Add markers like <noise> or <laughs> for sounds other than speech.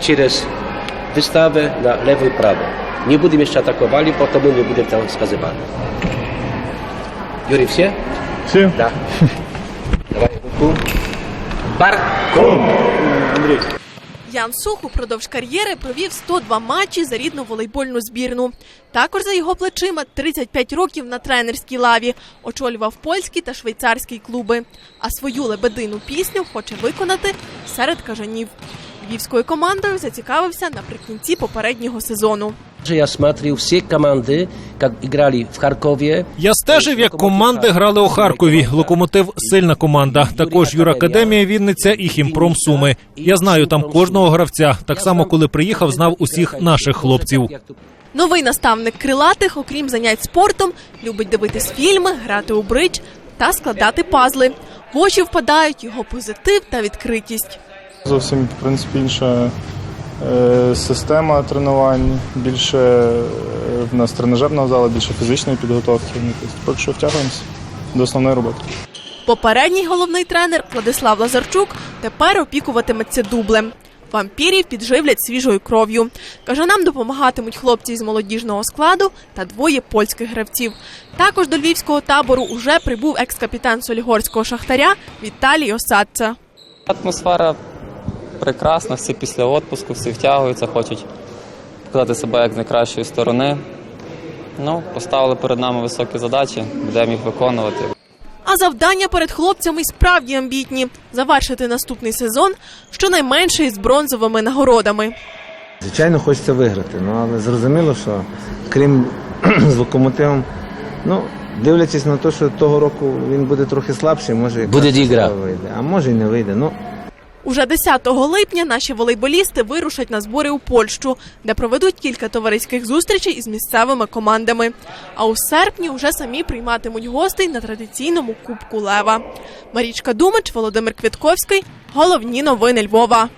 через wystawę na lewo i prawo. Nie będziemy jeszcze atakowali, po to my nie będziemy tam wskazywali. Юрий, все? Всі? Да. <laughs> Давай руку. Баркон! Ян Сух упродовж кар'єри провів 102 матчі за рідну волейбольну збірну. Також за його плечима 35 років на тренерській лаві. Очолював польські та швейцарські клуби. А свою лебедину пісню хоче виконати серед кажанів. Львівською командою зацікавився наприкінці попереднього сезону. Że ja смотрел все команды, как играли в Харькове. Я стежив, як команди грали у Харкові. Локомотив сильна команда. Також Юракадемія Вінниця і Хімпром Суми. Я знаю там кожного гравця. Так само, коли приїхав, знав усіх наших хлопців. Новий наставник крилатих, окрім занять спортом, любить дивитись фільми, грати у бридж та складати пазли. В очі впадають його позитив та відкритість. Зовсім, в принципі, інша е, система тренувань, більше е, в нас тренажерного залу, більше фізичної підготовки. Ну, Поки що втягуємося до основної роботи. Попередній головний тренер Владислав Лазарчук тепер опікуватиметься дублем. Вампірів підживлять свіжою кров'ю. Каже, нам допомагатимуть хлопці з молодіжного складу та двоє польських гравців. Також до львівського табору уже прибув екс-капітан Солігорського шахтаря Віталій Осадца. Атмосфера прекрасна, всі після відпуску, всі втягуються, хочуть показати себе як з найкращої сторони. Ну, поставили перед нами високі задачі, будемо їх виконувати. А завдання перед хлопцями справді амбітні завершити наступний сезон щонайменше із бронзовими нагородами. Звичайно, хочеться виграти, ну але зрозуміло, що крім <clears throat> з локомотивом, ну дивлячись на те, що того року він буде трохи слабший, може Буде ігра. вийде, а може й не вийде. Ну Уже 10 липня наші волейболісти вирушать на збори у Польщу, де проведуть кілька товариських зустрічей із місцевими командами. А у серпні вже самі прийматимуть гостей на традиційному Кубку Лева. Марічка Думич, Володимир Квітковський. Головні новини Львова.